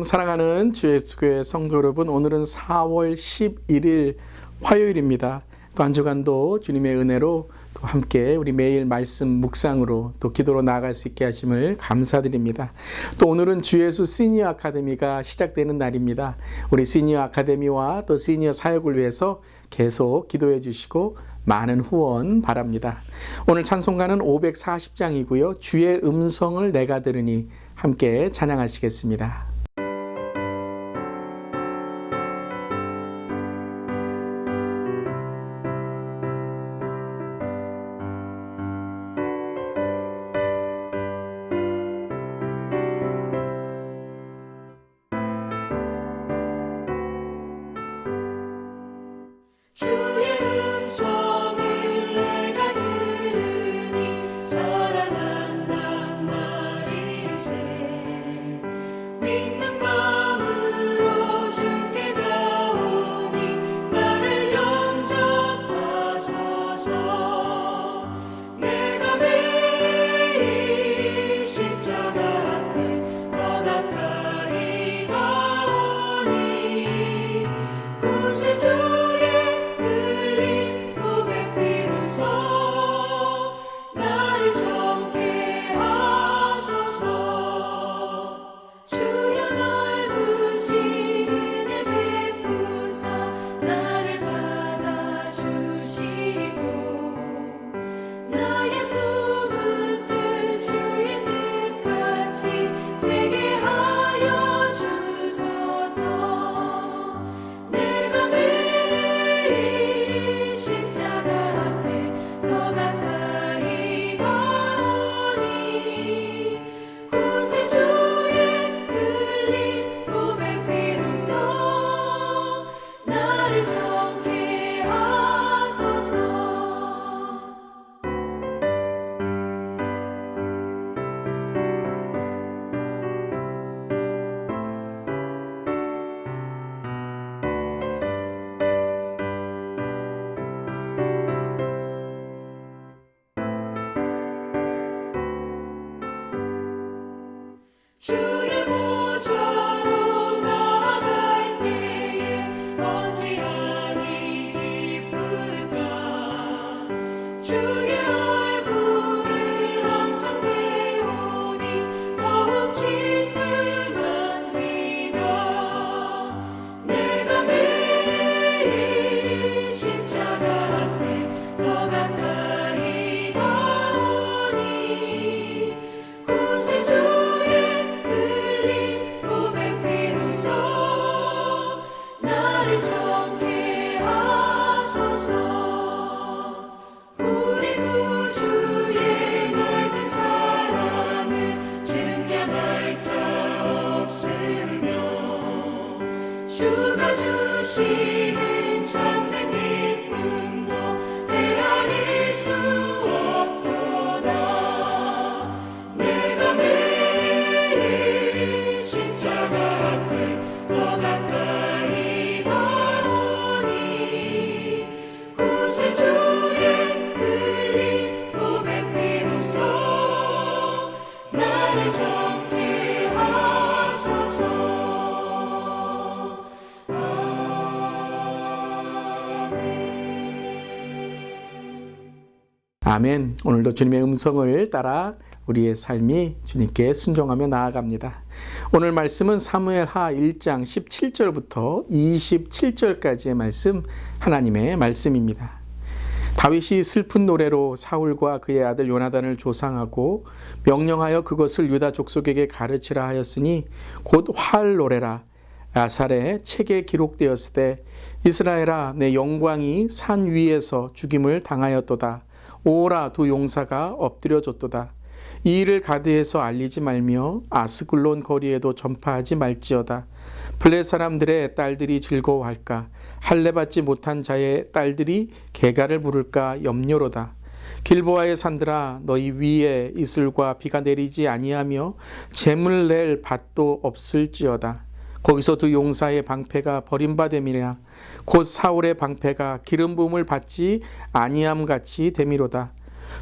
샬롬 사랑하는 주 예수교회 성도 여러분 오늘은 4월 11일 화요일입니다. 또 한 주간도 주님의 은혜로 또 함께 우리 매일 말씀 묵상으로 또 기도로 나아갈 수 있게 하심을 감사드립니다. 또 오늘은 주 예수 시니어 아카데미가 시작되는 날입니다. 우리 시니어 아카데미와 또 시니어 사역을 위해서 계속 기도해 주시고 많은 후원 바랍니다. 오늘 찬송가는 540장이고요. 주의 음성을 내가 들으니 함께 찬양하시겠습니다. 아멘. 오늘도 주님의 음성을 따라 우리의 삶이 주님께 순종하며 나아갑니다. 오늘 말씀은 사무엘하 1장 17절부터 27절까지의 말씀 하나님의 말씀입니다. 다윗이 슬픈 노래로 사울과 그의 아들 요나단을 조상하고 명령하여 그것을 유다 족속에게 가르치라 하였으니 곧활 노래라. 아살의 책에 기록되었을 때 이스라엘아 내 영광이 산 위에서 죽임을 당하였도다. 오라 두 용사가 엎드려졌도다. 이 일을 가드에서 알리지 말며 아스글론 거리에도 전파하지 말지어다. 블레 사람들의 딸들이 즐거워할까 할례 받지 못한 자의 딸들이 개가를 부를까 염려로다. 길보아의 산들아 너희 위에 이슬과 비가 내리지 아니하며 재물 낼 밭도 없을지어다. 거기서 두 용사의 방패가 버림받음이라 곧 사울의 방패가 기름 부음을 받지 아니함 같이 되미로다.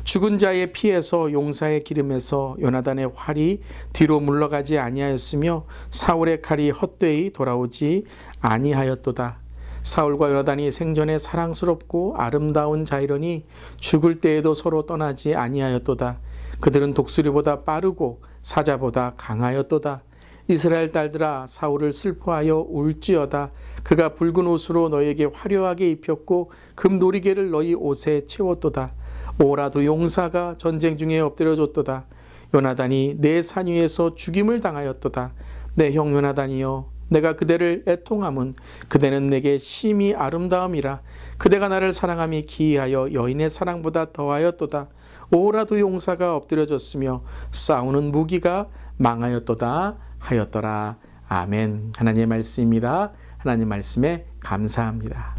죽은 자의 피에서 용사의 기름에서 요나단의 활이 뒤로 물러가지 아니하였으며 사울의 칼이 헛되이 돌아오지 아니하였도다. 사울과 요나단이 생전에 사랑스럽고 아름다운 자이러니 죽을 때에도 서로 떠나지 아니하였도다. 그들은 독수리보다 빠르고 사자보다 강하였도다. 이스라엘 딸들아 사울을 슬퍼하여 울지어다. 그가 붉은 옷으로 너에게 화려하게 입혔고 금도리개를 너희 옷에 채웠도다. 오라도 용사가 전쟁 중에 엎드려졌도다. 요나단이 내 산 위에서 죽임을 당하였도다. 내 형 요나단이여 내가 그대를 애통함은 그대는 내게 심히 아름다움이라 그대가 나를 사랑함이 기이하여 여인의 사랑보다 더하였도다. 오라도 용사가 엎드려졌으며 싸우는 무기가 망하였도다 하였더라. 아멘. 하나님의 말씀입니다. 하나님 말씀에 감사합니다.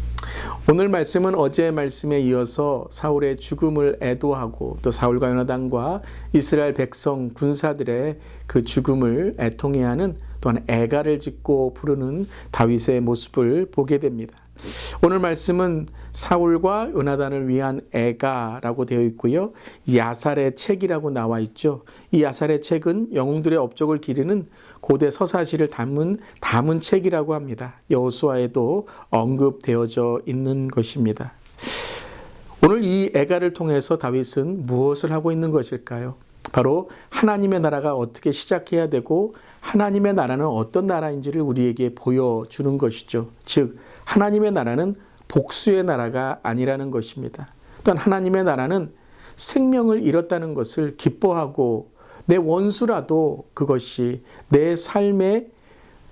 오늘 말씀은 어제의 말씀에 이어서 사울의 죽음을 애도하고 또 사울과 요나단과 이스라엘 백성 군사들의 그 죽음을 애통해하는 또한 애가를 짓고 부르는 다윗의 모습을 보게 됩니다. 오늘 말씀은 사울과 요나단을 위한 애가라고 되어 있고요. 야살의 책이라고 나와 있죠. 이 야살의 책은 영웅들의 업적을 기리는 고대 서사시를 담은 담은 책이라고 합니다. 여호수아에도 언급되어져 있는 것입니다. 오늘 이 애가를 통해서 다윗은 무엇을 하고 있는 것일까요? 바로 하나님의 나라가 어떻게 시작해야 되고 하나님의 나라는 어떤 나라인지를 우리에게 보여주는 것이죠. 즉 하나님의 나라는 복수의 나라가 아니라는 것입니다. 또한 하나님의 나라는 생명을 잃었다는 것을 기뻐하고 내 원수라도 그것이 내 삶에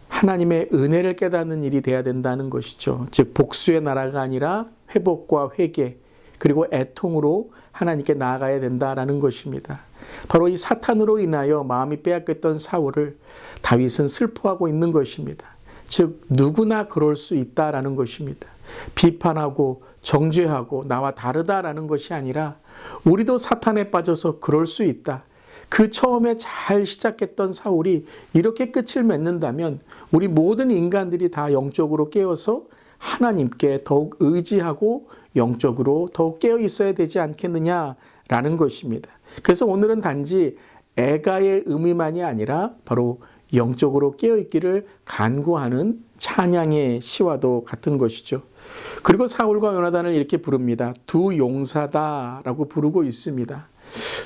하나님의 은혜를 깨닫는 일이 돼야 된다는 것이죠. 즉 복수의 나라가 아니라 회복과 회개 그리고 애통으로 하나님께 나아가야 된다라는 것입니다. 바로 이 사탄으로 인하여 마음이 빼앗겼던 사울을 다윗은 슬퍼하고 있는 것입니다. 즉 누구나 그럴 수 있다라는 것입니다. 비판하고 정죄하고 나와 다르다라는 것이 아니라 우리도 사탄에 빠져서 그럴 수 있다. 그 처음에 잘 시작했던 사울이 이렇게 끝을 맺는다면 우리 모든 인간들이 다 영적으로 깨어서 하나님께 더욱 의지하고 영적으로 더욱 깨어 있어야 되지 않겠느냐라는 것입니다. 그래서 오늘은 단지 애가의 의미만이 아니라 바로 영적으로 깨어 있기를 간구하는 찬양의 시와도 같은 것이죠. 그리고 사울과 요나단을 이렇게 부릅니다. 두 용사다라고 부르고 있습니다.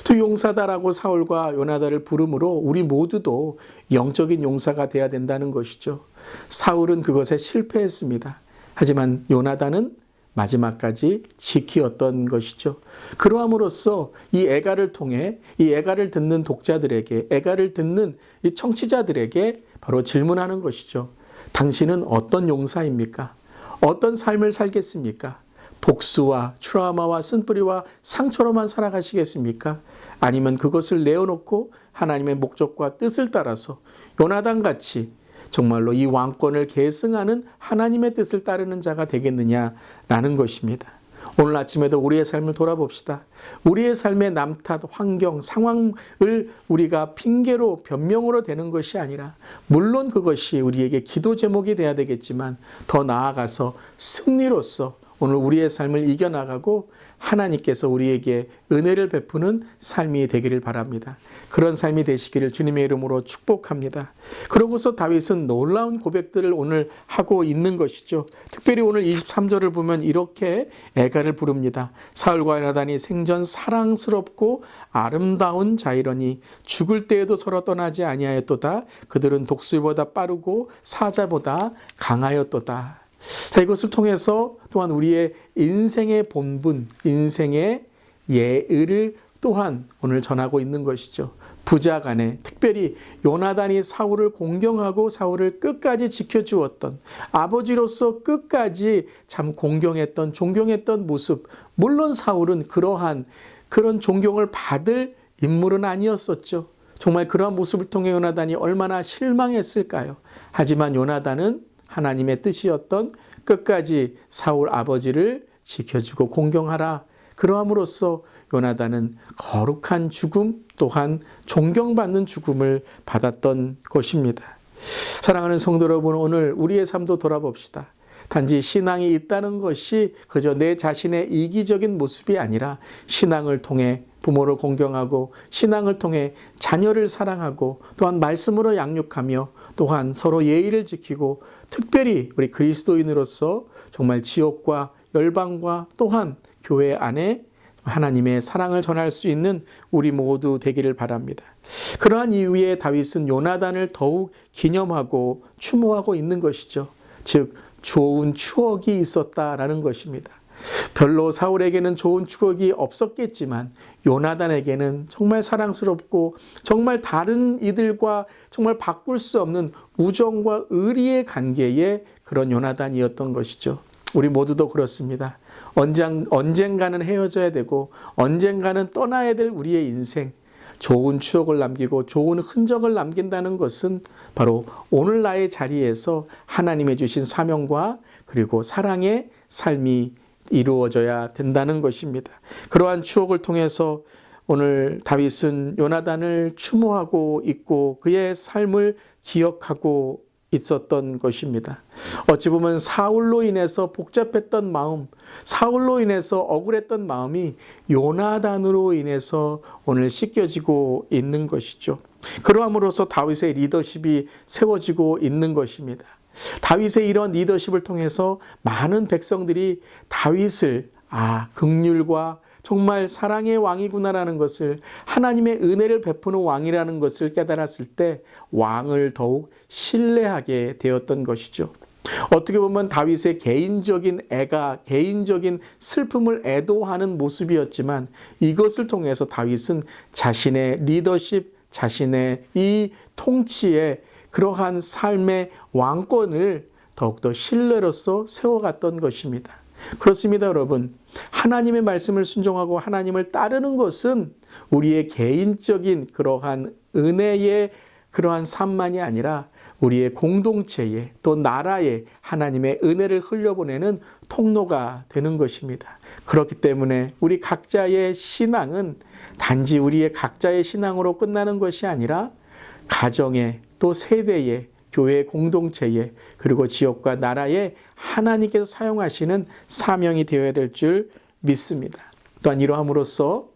두 용사다라고 사울과 요나단을 부름으로 우리 모두도 영적인 용사가 돼야 된다는 것이죠. 사울은 그것에 실패했습니다. 하지만 요나단은 마지막까지 지키었던 것이죠. 그러함으로써 이 애가를 통해 이 애가를 듣는 독자들에게 애가를 듣는 이 청취자들에게 바로 질문하는 것이죠. 당신은 어떤 용사입니까? 어떤 삶을 살겠습니까? 복수와 트라우마와 쓴뿌리와 상처로만 살아가시겠습니까? 아니면 그것을 내어놓고 하나님의 목적과 뜻을 따라서 요나단 같이 정말로 이 왕권을 계승하는 하나님의 뜻을 따르는 자가 되겠느냐라는 것입니다. 오늘 아침에도 우리의 삶을 돌아봅시다. 우리의 삶의 남탓, 환경, 상황을 우리가 핑계로 변명으로 되는 것이 아니라 물론 그것이 우리에게 기도 제목이 돼야 되겠지만 더 나아가서 승리로서 오늘 우리의 삶을 이겨나가고 하나님께서 우리에게 은혜를 베푸는 삶이 되기를 바랍니다. 그런 삶이 되시기를 주님의 이름으로 축복합니다. 그러고서 다윗은 놀라운 고백들을 오늘 하고 있는 것이죠. 특별히 오늘 23절을 보면 이렇게 애가를 부릅니다. 사울과 요나단이 생전 사랑스럽고 아름다운 자이러니 죽을 때에도 서로 떠나지 아니하였도다. 그들은 독수리보다 빠르고 사자보다 강하였도다. 자, 이것을 통해서 또한 우리의 인생의 본분, 인생의 예의를 또한 오늘 전하고 있는 것이죠. 부자 간에 특별히 요나단이 사울을 공경하고 사울을 끝까지 지켜주었던 아버지로서 끝까지 참 공경했던 존경했던 모습 물론 사울은 그러한 그런 존경을 받을 인물은 아니었었죠. 정말 그러한 모습을 통해 요나단이 얼마나 실망했을까요? 하지만 요나단은 하나님의 뜻이었던 끝까지 사울 아버지를 지켜주고 공경하라. 그러함으로써 요나단은 거룩한 죽음 또한 존경받는 죽음을 받았던 것입니다. 사랑하는 성도 여러분, 오늘 우리의 삶도 돌아봅시다. 단지 신앙이 있다는 것이 그저 내 자신의 이기적인 모습이 아니라 신앙을 통해 부모를 공경하고 신앙을 통해 자녀를 사랑하고 또한 말씀으로 양육하며 또한 서로 예의를 지키고 특별히 우리 그리스도인으로서 정말 지옥과 열방과 또한 교회 안에 하나님의 사랑을 전할 수 있는 우리 모두 되기를 바랍니다. 그러한 이유에 다윗은 요나단을 더욱 기념하고 추모하고 있는 것이죠. 즉 좋은 추억이 있었다라는 것입니다. 별로 사울에게는 좋은 추억이 없었겠지만 요나단에게는 정말 사랑스럽고 정말 다른 이들과 정말 바꿀 수 없는 우정과 의리의 관계의 그런 요나단이었던 것이죠. 우리 모두도 그렇습니다. 언젠, 언젠가는 헤어져야 되고 언젠가는 떠나야 될 우리의 인생. 좋은 추억을 남기고 좋은 흔적을 남긴다는 것은 바로 오늘 나의 자리에서 하나님의 주신 사명과 그리고 사랑의 삶이 이루어져야 된다는 것입니다. 그러한 추억을 통해서 오늘 다윗은 요나단을 추모하고 있고 그의 삶을 기억하고 있었던 것입니다. 어찌 보면 사울로 인해서 복잡했던 마음, 사울로 인해서 억울했던 마음이 요나단으로 인해서 오늘 씻겨지고 있는 것이죠. 그러함으로써 다윗의 리더십이 세워지고 있는 것입니다. 다윗의 이런 리더십을 통해서 많은 백성들이 다윗을 아, 극률과 정말 사랑의 왕이구나라는 것을 하나님의 은혜를 베푸는 왕이라는 것을 깨달았을 때 왕을 더욱 신뢰하게 되었던 것이죠. 어떻게 보면 다윗의 개인적인 애가 개인적인 슬픔을 애도하는 모습이었지만 이것을 통해서 다윗은 자신의 리더십, 자신의 이 통치의 그러한 삶의 왕권을 더욱더 신뢰로서 세워갔던 것입니다. 그렇습니다, 여러분. 하나님의 말씀을 순종하고 하나님을 따르는 것은 우리의 개인적인 그러한 은혜의 그러한 삶만이 아니라 우리의 공동체에 또 나라에 하나님의 은혜를 흘려보내는 통로가 되는 것입니다. 그렇기 때문에 우리 각자의 신앙은 단지 우리의 각자의 신앙으로 끝나는 것이 아니라 가정에 또 세대에 교회 공동체에 그리고 지역과 나라에 하나님께서 사용하시는 사명이 되어야 될 줄 믿습니다. 또한 이러함으로써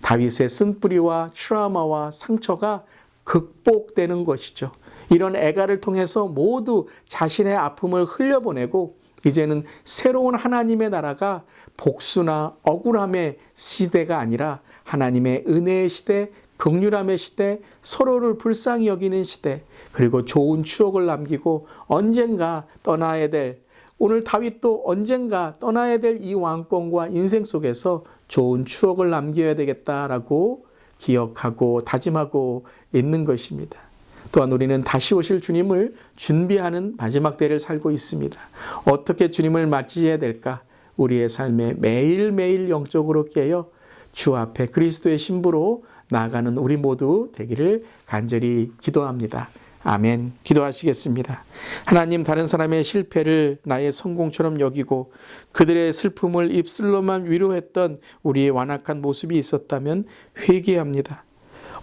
다윗의 쓴뿌리와 트라우마와 상처가 극복되는 것이죠. 이런 애가를 통해서 모두 자신의 아픔을 흘려보내고 이제는 새로운 하나님의 나라가 복수나 억울함의 시대가 아니라 하나님의 은혜의 시대, 극률함의 시대, 서로를 불쌍히 여기는 시대, 그리고 좋은 추억을 남기고 언젠가 떠나야 될 오늘 다윗도 언젠가 떠나야 될 이 왕권과 인생 속에서 좋은 추억을 남겨야 되겠다라고 기억하고 다짐하고 있는 것입니다. 또한 우리는 다시 오실 주님을 준비하는 마지막 때를 살고 있습니다. 어떻게 주님을 맞이해야 될까? 우리의 삶에 매일매일 영적으로 깨어 주 앞에 그리스도의 신부로 나아가는 우리 모두 되기를 간절히 기도합니다. 아멘. 기도하시겠습니다. 하나님, 다른 사람의 실패를 나의 성공처럼 여기고 그들의 슬픔을 입술로만 위로했던 우리의 완악한 모습이 있었다면 회개합니다.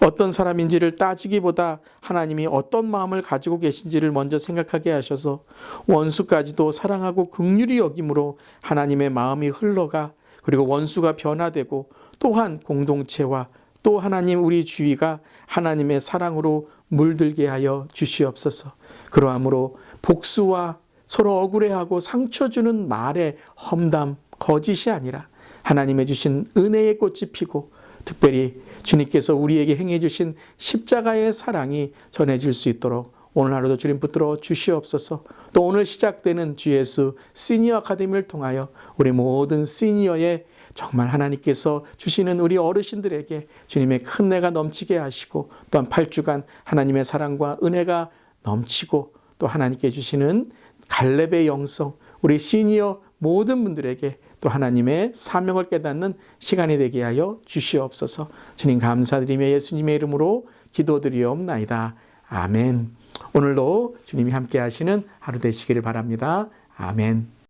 어떤 사람인지를 따지기보다 하나님이 어떤 마음을 가지고 계신지를 먼저 생각하게 하셔서 원수까지도 사랑하고 극률이 여김으로 하나님의 마음이 흘러가 그리고 원수가 변화되고 또한 공동체와 또 하나님 우리 주위가 하나님의 사랑으로 물들게 하여 주시옵소서. 그러함으로 복수와 서로 억울해하고 상처 주는 말의 험담, 거짓이 아니라 하나님의 주신 은혜의 꽃이 피고 특별히 주님께서 우리에게 행해 주신 십자가의 사랑이 전해질 수 있도록 오늘 하루도 주님 붙들어 주시옵소서. 또 오늘 시작되는 주 예수 시니어 아카데미를 통하여 우리 모든 시니어의 정말 하나님께서 주시는 우리 어르신들에게 주님의 큰 내가 넘치게 하시고 또한 8주간 하나님의 사랑과 은혜가 넘치고 또 하나님께 주시는 갈렙의 영성 우리 시니어 모든 분들에게 또 하나님의 사명을 깨닫는 시간이 되게 하여 주시옵소서. 주님 감사드리며 예수님의 이름으로 기도드리옵나이다. 아멘. 오늘도 주님이 함께 하시는 하루 되시기를 바랍니다. 아멘.